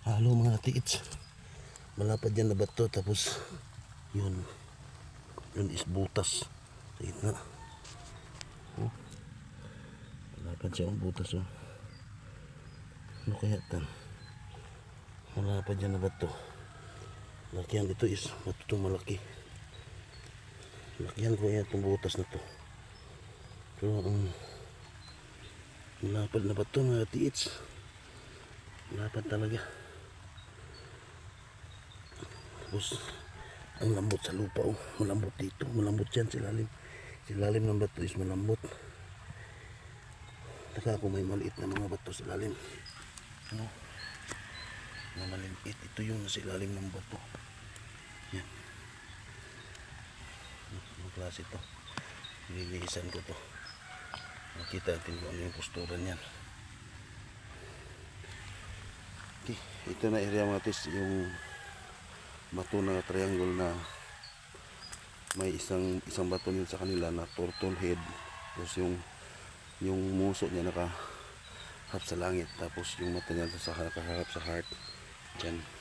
Halo mga tiits. Malapad yan na bato tapos yun. Yun is butas. Sa gitna. Oh. Malapad siya ang butas oh. Ano kaya tan? Malapad yan na bato. Lakihan dito is bato itong malaki. Lakihan ko yan itong butas na to. Pero ang malapad na bato mga tiits. Malapad talaga. Tapos, ang lambot sa lupa oh. Malambot dito. Malambot yan silalim. Silalim ng bato is malambot. Taka ako may maliit na mga bato silalim. Ano? Mga maliit. Ito yung nasa ilalim ng bato. Yan. Ang klase to. Nililisan ko to. Makita natin kung ano yung postura niyan. Okay, ito na area mga tis, yung bato na triangle na may isang isang bato din sa kanila na turtle head. Tapos yung yung muso niya naka harap sa langit tapos yung mata niya nakaharap sa heart. Diyan.